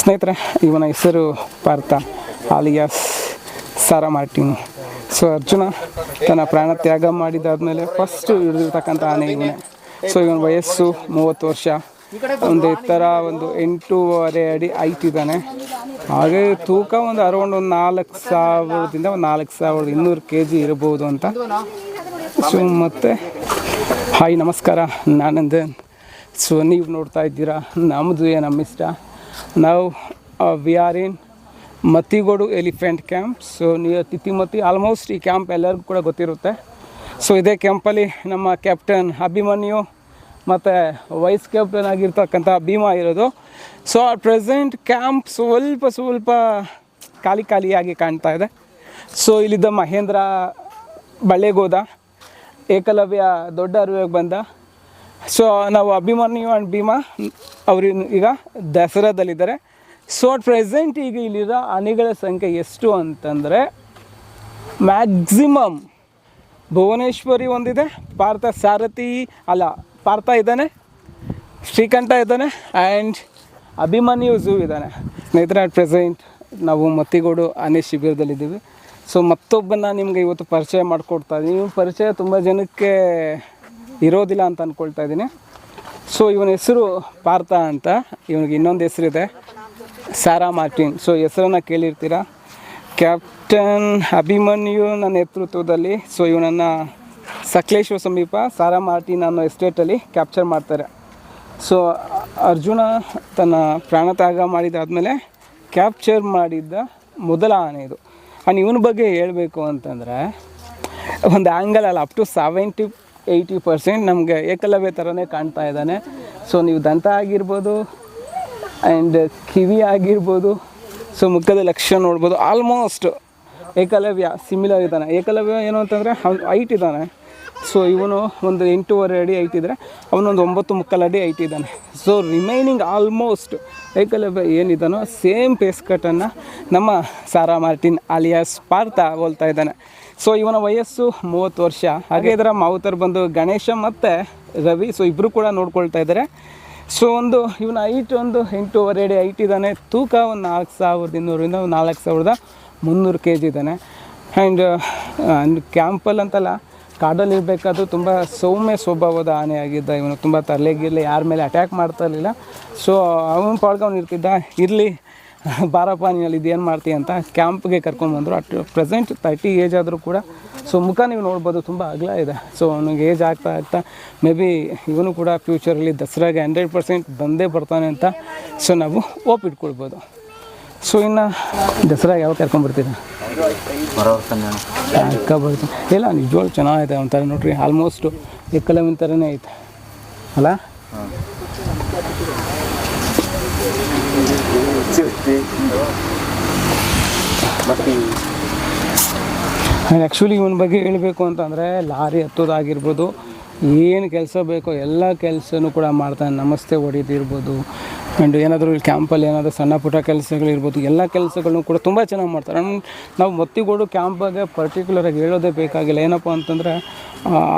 ಸ್ನೇಹಿತರೆ, ಇವನ ಹೆಸರು Partha. Alias Sara Martin. So Arjuna ತನ್ನ ಪ್ರಾಣ ತ್ಯಾಗ ಮಾಡಿದಾದ್ಮೇಲೆ ಫಸ್ಟ್ ಹಿಡಿದಿರ್ತಕ್ಕಂಥ ಆನೆ ಇವನೇ. ಸೊ ಇವನ ವಯಸ್ಸು ಮೂವತ್ತು ವರ್ಷ. ಒಂದು ಎತ್ತರ ಒಂದು ಎಂಟೂವರೆ ಅಡಿ ಐತಿದ್ದಾನೆ ಹಾಗೆ ತೂಕ ಒಂದು ಅರೌಂಡ್ ಒಂದು ನಾಲ್ಕು ಸಾವಿರದಿಂದ ಒಂದು ನಾಲ್ಕು ಸಾವಿರದ ಇನ್ನೂರು ಕೆ ಜಿ ಇರಬಹುದು ಅಂತ. ಸೊ ಮತ್ತು, ಹಾಯ್ ನಮಸ್ಕಾರ, ನಾನಂದನ್. ಸೊ ನೀವು ನೋಡ್ತಾ ಇದ್ದೀರಾ ನಮ್ಮದು ನಮ್ಮ ಇಷ್ಟ ನಾವು we are in Mathigodu elephant camp so near Titimati almost ಈ ಕ್ಯಾಂಪ್ ಎಲ್ಲರಿಗೂ ಕೂಡ ಗೊತ್ತಿರುತ್ತೆ. ಸೊ ಇದೇ ಕ್ಯಾಂಪಲ್ಲಿ ನಮ್ಮ ಕ್ಯಾಪ್ಟನ್ ಅಭಿಮನ್ಯು ಮತ್ತು ವೈಸ್ ಕ್ಯಾಪ್ಟನ್ ಆಗಿರ್ತಕ್ಕಂಥ ಭೀಮಾ ಇರೋದು. ಸೊ ಆ ಪ್ರೆಸೆಂಟ್ ಕ್ಯಾಂಪ್ ಸ್ವಲ್ಪ ಸ್ವಲ್ಪ ಖಾಲಿ ಖಾಲಿಯಾಗಿ ಕಾಣ್ತಾ ಇದೆ. ಸೊ ಇಲ್ಲಿದ್ದ ಮಹೇಂದ್ರ ಬಳೆಗೋದ ಏಕಲವ್ಯ ದೊಡ್ಡ ಅರಿವೆಗೆ ಬಂದ. ಸೊ ನಾವು ಅಭಿಮನ್ಯು ಆ್ಯಂಡ್ ಭೀಮಾ, ಅವರು ಈಗ ದಸರಾದಲ್ಲಿದ್ದಾರೆ. ಸೊ ಅಟ್ ಪ್ರೆಸೆಂಟ್ ಈಗ ಇಲ್ಲಿರೋ ಆನೆಗಳ ಸಂಖ್ಯೆ ಎಷ್ಟು ಅಂತಂದರೆ ಮ್ಯಾಕ್ಸಿಮಮ್ ಭುವನೇಶ್ವರಿ ಒಂದಿದೆ, ಪಾರ್ಥ ಸಾರಥಿ ಅಲ್ಲ, ಪಾರ್ಥ ಇದ್ದಾನೆ, ಶ್ರೀಕಂಠ ಇದ್ದಾನೆ ಆ್ಯಂಡ್ ಅಭಿಮನ್ಯು ಝೂ ಇದ್ದಾನೆ. ಸ್ನೇಹಿತರೆ ಅಟ್ ಪ್ರೆಸೆಂಟ್ ನಾವು ಮತ್ತಿಗೋಡು ಆನೆ ಶಿಬಿರದಲ್ಲಿದ್ದೀವಿ. ಸೊ ಮತ್ತೊಬ್ಬನ ನಿಮಗೆ ಇವತ್ತು ಪರಿಚಯ ಮಾಡಿಕೊಡ್ತಾ ಇದ್ದೀನಿ ಪರಿಚಯ ತುಂಬ ಜನಕ್ಕೆ ಇರೋದಿಲ್ಲ ಅಂತ ಅಂದ್ಕೊಳ್ತಾ ಇದ್ದೀನಿ. ಸೊ ಇವನ ಹೆಸರು ಪಾರ್ಥ ಅಂತ. ಇವನಿಗೆ ಇನ್ನೊಂದು ಹೆಸರಿದೆ. ಸಾರಾ ಮಾರ್ಟಿನ್ ಸೊ ಹೆಸರನ್ನು ಕೇಳಿರ್ತೀರ? ಕ್ಯಾಪ್ಟನ್ ಅಭಿಮನ್ಯು ನನ್ನ ನೇತೃತ್ವದಲ್ಲಿ. ಸೊ ಇವನನ್ನು ಸಕಲೇಶ್ವರ ಸಮೀಪ ಸಾರಾ ಮಾರ್ಟಿನ್ ಅನ್ನೋ ಎಸ್ಟೇಟಲ್ಲಿ ಕ್ಯಾಪ್ಚರ್ ಮಾಡ್ತಾರೆ. ಸೊ ಅರ್ಜುನ ತನ್ನ ಪ್ರಾಣ ತ್ಯಾಗ ಮಾಡಿದಾದ್ಮೇಲೆ ಕ್ಯಾಪ್ಚರ್ ಮಾಡಿದ್ದ ಮೊದಲ ಆನೆ ಇದು. ಆ್ಯಂಡ್ ಇವನ ಬಗ್ಗೆ ಹೇಳಬೇಕು ಅಂತಂದರೆ, ಒಂದು ಆ್ಯಂಗಲ್ ಅಲ್ಲ up to seventy eighty percent ನಮಗೆ ಏಕಲವ್ಯ ಥರನೇ ಕಾಣ್ತಾ ಇದ್ದಾನೆ. ಸೊ ನೀವು ದಂತ ಆಗಿರ್ಬೋದು ಆ್ಯಂಡ್ ಕಿವಿ ಆಗಿರ್ಬೋದು ಸೊ ಮುಖದ ಲಕ್ಷಣ ನೋಡ್ಬೋದು ಆಲ್ಮೋಸ್ಟ್ ಏಕಲವ್ಯ ಸಿಮಿಲರ್ ಇದ್ದಾನೆ. ಏಕಲವ್ಯ ಏನು ಅಂತಂದರೆ ಹೈಟ್ ಇದ್ದಾನೆ. ಸೊ ಇವನು ಒಂದು ಎಂಟೂವರೆ ಅಡಿ ಹೈಟ್ ಇದ್ದರೆ ಅವನೊಂದು ಒಂಬತ್ತು ಮುಕ್ಕಾಲು ಅಡಿ ಹೈಟ್ ಇದ್ದಾನೆ. ಸೊ ರಿಮೈನಿಂಗ್ ಆಲ್ಮೋಸ್ಟ್ ಏಕಲವ್ಯ ಏನಿದ್ದಾನೋ ಸೇಮ್ ಪೇಸ್ಕಟನ್ನು ನಮ್ಮ ಸಾರಾ ಮಾರ್ಟಿನ್ ಆಲಿಯಾಸ್ ಪಾರ್ಥ ಹೋಲ್ತಾ ಇದ್ದಾನೆ. ಸೊ ಇವನ ವಯಸ್ಸು ಮೂವತ್ತು ವರ್ಷ. ಹಾಗೆ ಇದರ ಮಾವುತರು ಬಂದು ಗಣೇಶ ಮತ್ತು ರವಿ. ಸೊ ಇಬ್ಬರು ಕೂಡ ನೋಡ್ಕೊಳ್ತಾ ಇದ್ದಾರೆ. ಸೊ ಒಂದು ಇವನ ಹೈಟ್ ಒಂದು ಎಂಟೂವರೆ ಅಡಿ ಹೈಟ್ ಇದ್ದಾನೆ. ತೂಕ ಒಂದು ನಾಲ್ಕು ಸಾವಿರದ ಇನ್ನೂರಿಂದ ಒಂದು ನಾಲ್ಕು ಸಾವಿರದ ಮುನ್ನೂರು ಕೆ ಜಿ ಇದ್ದಾನೆ ಆ್ಯಂಡ್ ಕ್ಯಾಂಪಲ್ ಅಂತಲ್ಲ, ಕಾಡಲ್ಲಿ ಇರಬೇಕಾದ್ರೂ ತುಂಬ ಸೌಮ್ಯ ಸ್ವಭಾವದ ಆನೆ ಆಗಿದ್ದ ಇವನು. ತುಂಬ ತಲೆಗಿರಲಿ ಯಾರ ಮೇಲೆ ಅಟ್ಯಾಕ್ ಮಾಡ್ತಾ ಇರಲಿಲ್ಲ. ಸೊ ಅವನ ಪಾಡ್ಗೆ ಅವ್ನು ಇರ್ತಿದ್ದ ಇರಲಿ ಬಾರಪ್ಪ ನೀನಲ್ಲಿ ಇದೇನು ಮಾಡ್ತೀಯ ಅಂತ ಕ್ಯಾಂಪ್ಗೆ ಕರ್ಕೊಂಡ್ಬಂದರು ಅಟ್ ಪ್ರೆಸೆಂಟ್ ತರ್ಟಿ ಏಜ್ ಆದರೂ ಕೂಡ ಸೊ ಮುಖ ನೀವು ನೋಡ್ಬೋದು, ತುಂಬ ಅಗಲ ಇದೆ. ಸೊ ಅವನಿಗೆ ಏಜ್ ಆಗ್ತಾ ಆಗ್ತಾ ಮೇ ಬಿ ಇವನು ಕೂಡ ಫ್ಯೂಚರಲ್ಲಿ ದಸರಾಗೆ ಹಂಡ್ರೆಡ್ ಪರ್ಸೆಂಟ್ ಬಂದೇ ಬರ್ತಾನೆ ಅಂತ ಸೊ ನಾವು ಓಪ್ ಇಟ್ಕೊಳ್ಬೋದು ಸೊ ಇನ್ನು ದಸರಾಗೆ ಯಾವಾಗ ಕರ್ಕೊಂಡ್ಬರ್ತೀರ ಅಕ್ಕ ಬರ್ತೀನಿ ಇಲ್ಲ, ನಿಜವಾಗ್ಲು ಚೆನ್ನಾಗೈತೆ ಒಂಥರ ನೋಡ್ರಿ ಆಲ್ಮೋಸ್ಟು ಎಕ್ಕಲಮಿನ ಥರನೇ ಐತೆ. ಅಲ್ಲ? ಆ್ಯಕ್ಚುಲಿ ಇವನ ಬಗ್ಗೆ ಹೇಳಬೇಕು ಅಂತಂದರೆ, ಲಾರಿ ಹತ್ತೋದಾಗಿರ್ಬೋದು, ಏನು ಕೆಲಸ ಬೇಕೋ ಎಲ್ಲ ಕೆಲಸನೂ ಕೂಡ ಮಾಡ್ತಾನೆ. ನಮಸ್ತೆ ಹೊಡಿದಿರ್ಬೋದು. ಆ್ಯಂಡ್ ಏನಾದರೂ ಇಲ್ಲಿ ಕ್ಯಾಂಪಲ್ಲಿ ಏನಾದರೂ ಸಣ್ಣ ಪುಟ್ಟ ಕೆಲಸಗಳಿರ್ಬೋದು ಎಲ್ಲ ಕೆಲಸಗಳನ್ನೂ ಕೂಡ ತುಂಬ ಚೆನ್ನಾಗಿ ಮಾಡ್ತಾರೆ. ಆ್ಯಂಡ್ ನಾವು ಮತ್ತಿಗೋಡು ಕ್ಯಾಂಪ್ ಬಗ್ಗೆ ಪರ್ಟಿಕ್ಯುಲರಾಗಿ ಹೇಳೋದೇ ಬೇಕಾಗಿಲ್ಲ. ಏನಪ್ಪ ಅಂತಂದರೆ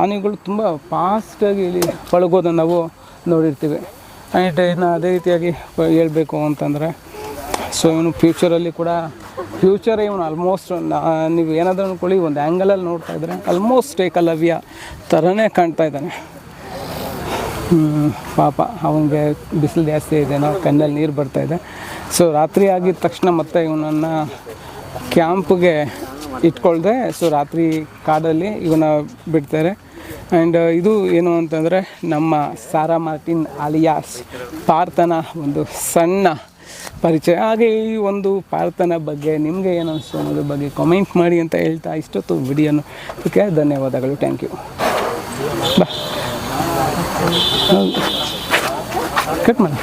ಆನೆಗಳು ತುಂಬ ಫಾಸ್ಟಾಗಿ ಇಲ್ಲಿ ಪಳಗೋದನ್ನು ನಾವು ನೋಡಿರ್ತೀವಿ. ಆ್ಯಂಡ್ ಇನ್ನು ಅದೇ ರೀತಿಯಾಗಿ ಹೇಳಬೇಕು ಅಂತಂದರೆ ಸೊ ಇವನು ಫ್ಯೂಚರಲ್ಲಿ ಕೂಡ ಫ್ಯೂಚರ್ ಇವನು ಆಲ್ಮೋಸ್ಟ್ ನೀವು ಏನಾದರೂ ಅಂದ್ಕೊಳ್ಳಿ ಒಂದು ಆ್ಯಂಗಲಲ್ಲಿ ನೋಡ್ತಾ ಇದ್ದರೆ ಆಲ್ಮೋಸ್ಟ್ ಏಕಲವ್ಯ ಥರನೇ ಕಾಣ್ತಾ ಇದ್ದಾನೆ. ಪಾಪ ಅವನಿಗೆ ಬಿಸಿಲು ಜಾಸ್ತಿ ಇದೆನೋ ಕಣ್ಣಲ್ಲಿ ನೀರು ಬರ್ತಾ ಇದೆ. ಸೊ ರಾತ್ರಿ ಆಗಿದ ತಕ್ಷಣ ಮತ್ತೆ ಇವನನ್ನು ಕ್ಯಾಂಪ್ಗೆ ಇಟ್ಕೊಳ್ದೆ ಸೊ ರಾತ್ರಿ ಕಾಡಲ್ಲಿ ಇವನ ಬಿಡ್ತಾರೆ. ಆ್ಯಂಡ್ ಇದು ಏನು ಅಂತಂದರೆ ನಮ್ಮ ಸಾರಾ ಮಾರ್ಟಿನ್ ಆಲಿಯಾಸ್ ಪಾರ್ಥನ ಒಂದು ಸಣ್ಣ ಪರಿಚಯ. ಹಾಗೆ ಈ ಒಂದು ಪಾರ್ಥನ ಬಗ್ಗೆ ನಿಮಗೆ ಏನು ಅನಿಸ್ತು ಅನ್ನೋದ್ರ ಬಗ್ಗೆ ಕಾಮೆಂಟ್ ಮಾಡಿ ಅಂತ ಹೇಳ್ತಾ ಇಷ್ಟೊತ್ತು ವಿಡಿಯೋನು ಓಕೆ, ಧನ್ಯವಾದಗಳು. ಥ್ಯಾಂಕ್ ಯು ಕಟ್ ಮಾಡಿ.